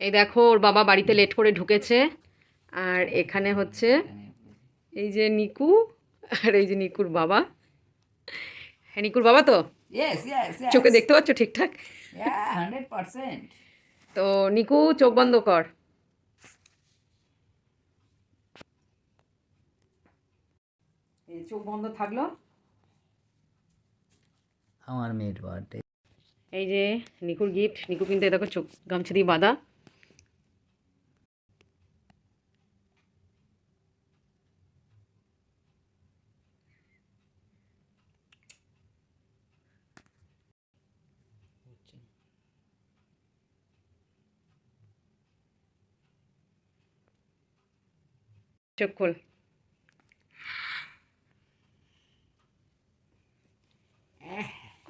এই দেখো ওর বাবা বাড়িতে লেট করে ঢুকেছে। আর এখানে হচ্ছে এই যে নিকু আর এই যে নিকুর বাবা। হ্যাঁ নিকুর বাবা তো. চোখে দেখতে পাচ্ছ ঠিকঠাক. তো নিকু চোখ বন্ধ কর। এই চোখ বন্ধ থাকল? আমার মেয়ের বার্থডে এই যে নিকুর গিফট নিকু কিন্তু এই দেখো চোখ গামছা দিয়ে বাঁধা। চোখ খোল।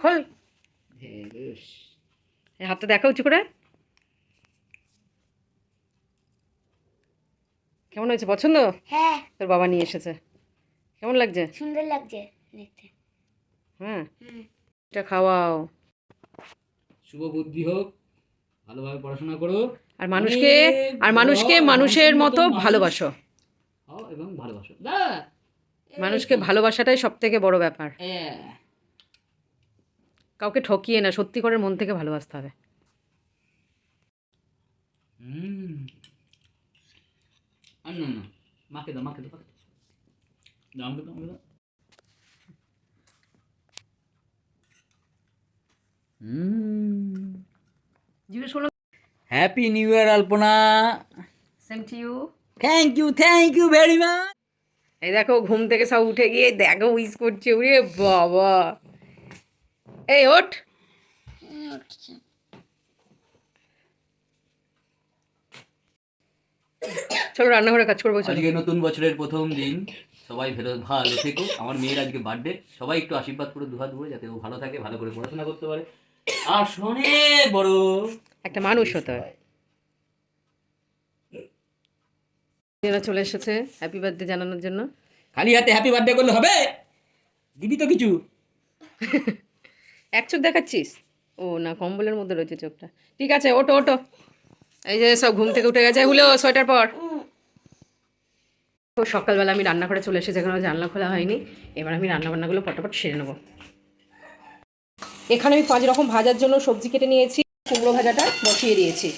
খোল। হাতটা দেখা উঁচু করে। কেমন হয়েছে? পছন্দ? হ্যাঁ। তোর বাবা নিয়ে এসেছে। কেমন লাগছে? সুন্দর লাগছে দেখতে। হ্যাঁ? এটা খাওয়াও। শুভ বুদ্ধি হোক ভালোভাবে পড়াশোনা করো। আর মানুষকে আর মানুষকে মানুষের মতো ভালোবাসো। হও এবং ভালোবাসো। মানুষকে ভালোবাসাটাই সব থেকে বড় ব্যাপার. কাউকে ঠকিয়ে না সত্যি করে মন থেকে ভালোবাসতে হবে। হুম। আর না না। মাকে দাও মাকে দাও দাও। দাও আমাকে দাও আমাকে দাও। জিজ্ঞেস করলাম happy new year Alpana. Same to you thank you thank you very much এই দেখো ঘুম থেকে সব উঠে গিয়ে দেখো উইস করছে ওরে বাবা। এই ওঠ। চলো রান্নাঘরে কাজ করব চলো। আজকে নতুন বছরের প্রথম দিন। সবাই ভেলো ভালো থেকো। আমার মেয়ের আজকে বার্থডে সবাই একটু আশীর্বাদ করে দুহাত ধরে যাতে ও ভালো থাকে ভালো করে পড়াশোনা করতে পারে। আর অনেক বড়। একটা মানুষ হতে হয়। এরা চলে এসেছে হ্যাপি বার্থডে জানানোর জন্য। খালি হাতে হ্যাপি বার্থডে করলে হবে? দিবি তো কিছু। এক চোখ দেখাচ্ছিস? ও না কম্বলের মধ্যে রয়েছে চোখটা। ঠিক আছে ওটো ওটো এই যে সব ঘুম থেকে উঠে গেছে হুলো সোয়েটার পর। সকালবেলা আমি রান্না করে চলে এসেছি এখনও জানলা খোলা হয়নি। এবার আমি রান্না বান্নাগুলো পটাপট সেরে নেব। এখানে আমি পাঁচ রকম ভাজার জন্য সবজি কেটে নিয়েছি কুমড়ো ভাজাটা বসিয়ে দিয়েছি।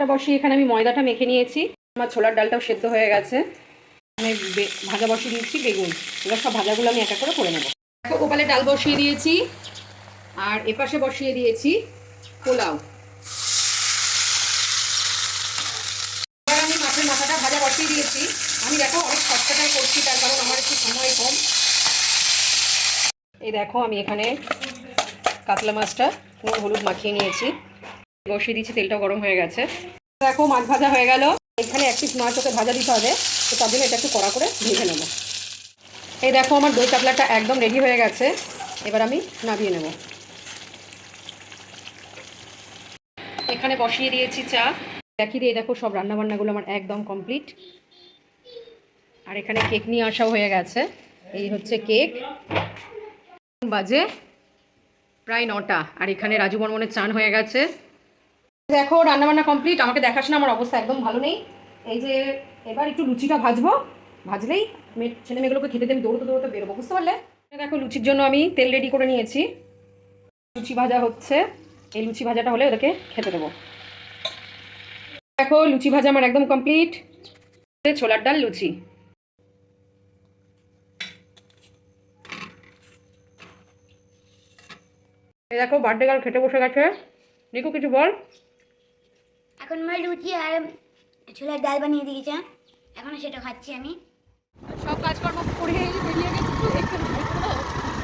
ডালটা বসিয়ে এখানে আমি ময়দাটা মেখে নিয়েছি। আমার ছোলার ডালটাও সেদ্ধ হয়ে গেছে। আমি ভাজা বসিয়ে দিয়েছি বেগুন। এবার সব ভাজাগুলো আমি একটা করে করে নেব। দেখো গোপালের ডাল বসিয়ে দিয়েছি। আর এপাশে বসিয়ে দিয়েছি পোলাও। এবার আমি মাছের মাথাটা ভাজা বসিয়ে দিয়েছি। আমি দেখো অনেক সস্তাটাই করছি, তার কারণ আমার একটু সময় কম। এই দেখো, আমি এখানে কাতলা মাছটা হলুদ মাখিয়ে নিয়েছি। বসিয়ে দিয়েছি তেলটা গরম হয়ে গেছে। দেখো মাছ ভাজা হয়ে গেল। এখানে এক পিস মাছ ওকে ভাজা দিতে হবে। তো তার জন্য এটা একটু কড়া করে ভেজে নেব। এই দেখো আমার দই কাতলাটা একদম রেডি হয়ে গেছে। এবার আমি নামিয়ে নেব। এখানে বসিয়ে দিয়েছি চা। দেখিয়ে দিয়ে দেখো সব রান্নাবান্নাগুলো আমার একদম কমপ্লিট আর এখানে কেক নিয়ে আসাও হয়ে গেছে। এই হচ্ছে কেক বাজে প্রায় নটা। আর এখানে রাজু বর্মনের চান হয়ে গেছে। দেখো, রান্নাবান্না কমপ্লিট আমাকে দেখাস না, আমার অবস্থা একদম ভালো নেই। এই যে, এবার একটু লুচিটা ভাজবো। ভাজলেই মেয়ে ছেলে মেয়েগুলোকে খেতে আমি দৌড়তে দৌড়তে বেরোবো, বুঝতে পারলে? দেখো, লুচির জন্য আমি তেল রেডি করে নিয়েছি। লুচি ভাজা হচ্ছে। এই লুচি ভাজাটা হলে ওদেরকে খেতে দেবো। দেখো, লুচি ভাজা আমার একদম কমপ্লিট ছোলার ডাল, লুচি। দেখো বার্থডে গার্ল খেতে বসে গেছে। নিকু কিছু বল। এখন আমার লুচি আর ছোলার ডাল বানিয়ে দিয়েছে। এখন সেটা খাচ্ছি আমি। সব কাজকর্ম করে বেরিয়ে গেছি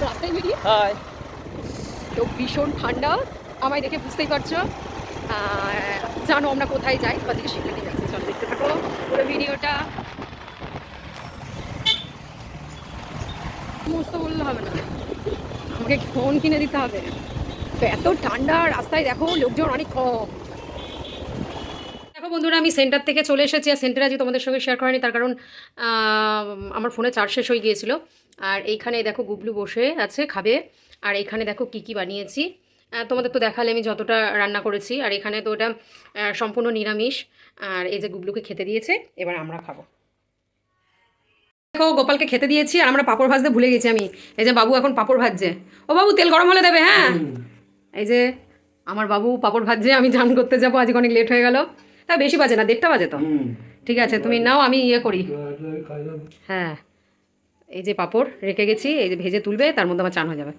রাস্তায় বেরিয়ে হাই তো ভীষণ ঠান্ডা। আমায় দেখে বুঝতেই পারছ। জানো আমরা কোথায় যাই? বা দিকে সেখানে যাচ্ছি চলো দেখতে থাকো পুরো ভিডিওটা। সমস্ত বললে হবে না। আমাকে ফোন কিনে দিতে হবে। তো এত ঠান্ডা রাস্তায় দেখো লোকজন অনেক কম। দেখো বন্ধুরা আমি সেন্টার থেকে চলে এসেছি আর সেন্টারে আজকে তোমাদের সঙ্গে শেয়ার করিনি তার কারণ আমার ফোনে চার্জ শেষ হয়ে গিয়েছিল। আর এইখানে দেখো গুবলু বসে আছে খাবে। আর এইখানে দেখো কি কি বানিয়েছি। তোমাদের তো দেখালে আমি যতটা রান্না করেছি। আর এখানে তো ওটা সম্পূর্ণ নিরামিষ। আর এই যে গুবলুকে খেতে দিয়েছে এবার আমরা খাব। দেখো গোপালকে খেতে দিয়েছি আর আমরা পাঁপড় ভাজতে ভুলে গেছি আমি। এই যে বাবু এখন পাঁপড় ভাজছে। ও বাবু তেল গরম হলে দেবে হ্যাঁ? এই যে আমার বাবু পাঁপড় ভাজছে আমি চান করতে যাব আজকে অনেক লেট হয়ে গেল। তা বেশি বাজে না দেড়টা বাজে তো। ঠিক আছে তুমি নাও আমি ইয়ে করি। হ্যাঁ। এই যে পাঁপড় রেখে গেছি এই যে ভেজে তুলবে তার মধ্যে আমার চান হয়ে যাবে।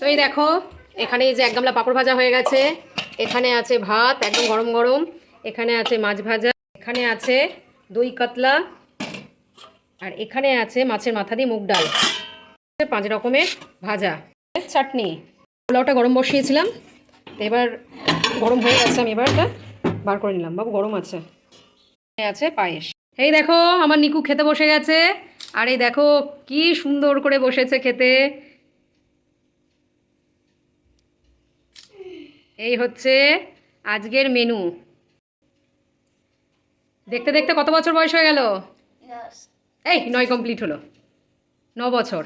তো এই দেখো এখানে এই যে এক গামলা পাঁপড় ভাজা হয়ে গেছে। এখানে আছে ভাত একদম গরম গরম। এখানে আছে মাছ ভাজা এখানে আছে দই কাতলা আর এখানে আছে মাছের মাথা দিয়ে মুগ ডাল। পাঁচ রকমের ভাজা। চাটনি। পোলাওটা গরম বসিয়েছিলাম। তো এবার গরম হয়ে গেছে আমি এবার এটা বার করে নিলাম। বাবু গরম আছে। আছে পায়েস। এই দেখো আমার নিকু খেতে বসে গেছে। আর এই দেখো কি সুন্দর করে বসেছে খেতে। এই হচ্ছে আজকের মেনু। দেখতে দেখতে কত বছর বয়স হয়ে গেল? এই নয় কমপ্লিট হলো। ন বছর।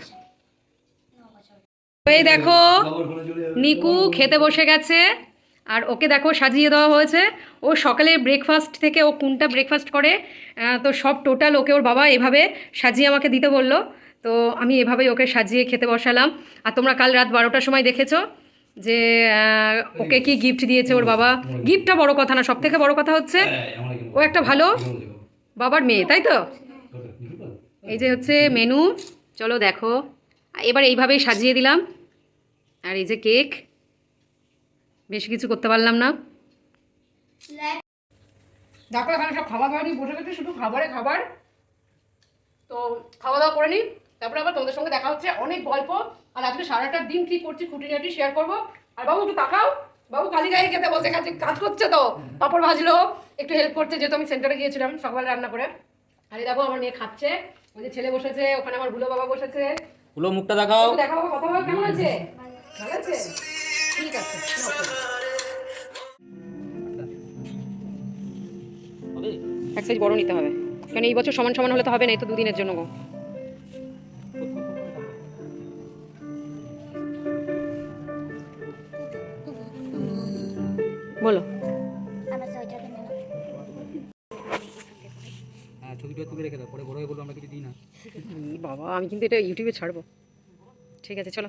এই দেখো নিকু খেতে বসে গেছে। আর ওকে দেখো সাজিয়ে দেওয়া হয়েছে। ও সকালে ব্রেকফাস্ট থেকে ও কোনটা ব্রেকফাস্ট করে তো সব টোটাল ওকে ওর বাবা এভাবে সাজিয়ে আমাকে দিতে বলল। তো আমি এভাবেই ওকে সাজিয়ে খেতে বসালাম। আর তোমরা কাল রাত বারোটার সময় দেখেছ যে ওকে কি গিফট দিয়েছে ওর বাবা? গিফটটা বড় কথা না সব থেকে বড় কথা হচ্ছে, ও একটা ভালো বাবার মেয়ে, তাই তো? এই যে হচ্ছে মেনু চলো দেখো। এবার এইভাবেই সাজিয়ে দিলাম। আর এই যে কেক বেশি কিছু করতে পারলাম না। দেখো এখানে সব খাবার দাবার নিয়ে বসে গেছে শুধু খাবারে খাবার। তো খাওয়া দাওয়া করে নিই তারপরে আবার তোমাদের সঙ্গে দেখা হচ্ছে অনেক গল্প। আর আজকে সারাটা দিন কি করছি খুঁটিনাটি শেয়ার করব। আর বাবু একটু তাকাও। বাবু কালী গায়ে খেতে বসে গেছে কাজ করছে তো। পাপড় ভাজলো। একটু হেল্প করছে যেহেতু আমি সেন্টারে গিয়েছিলাম সকালে রান্না করে। আর দেখো আমার মেয়ে খাচ্ছে। ওই যে ছেলে বসেছে ওখানে আমার বুলো বাবা বসেছে। হলো মুখটা দেখাও। একটু দেখা বাবা কথা বল কেমন আছে? ভালো আছে? আছে এক সাইজ বড় নিতে হবে। কারণ এই বছর সমান সমান হলে তো হবে না এই তো দুদিনের জন্য গো। বলো। হ্যাঁ ছবিটা তুলে রেখে দাও পরে বড় হয়ে বলব আমরা কিছু দিই না। বাবা আমি কিন্তু এটা ইউটিউবে ছাড়বো। ঠিক আছে চলো।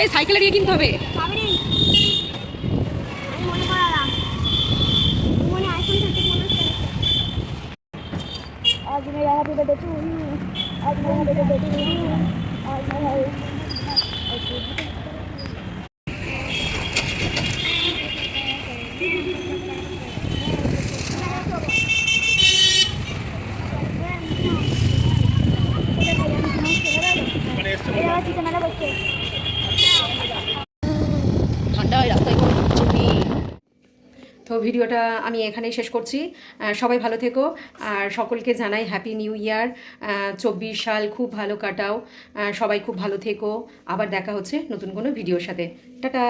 এই সাইকেলে গিয়ে কিনতে হবে পাবি আমি মনে করালাম মনে আইফোন থাকতে মনে হচ্ছে আজ মেরা হ্যাপি বার্থডে টু ইউ আজ মেরা হ্যাপি বার্থডে টু ইউ আজ মেরা ঠান্ডা হয় রাস্তায় কোনো কিছু নেই তো ভিডিওটা আমি এখানেই শেষ করছি। সবাই ভালো থেকো। আর সকলকে জানাই হ্যাপি নিউ ইয়ার চব্বিশ সাল খুব ভালো কাটাও। সবাই খুব ভালো থেকো। আবার দেখা হচ্ছে নতুন কোনো ভিডিওর সাথে। টাটা!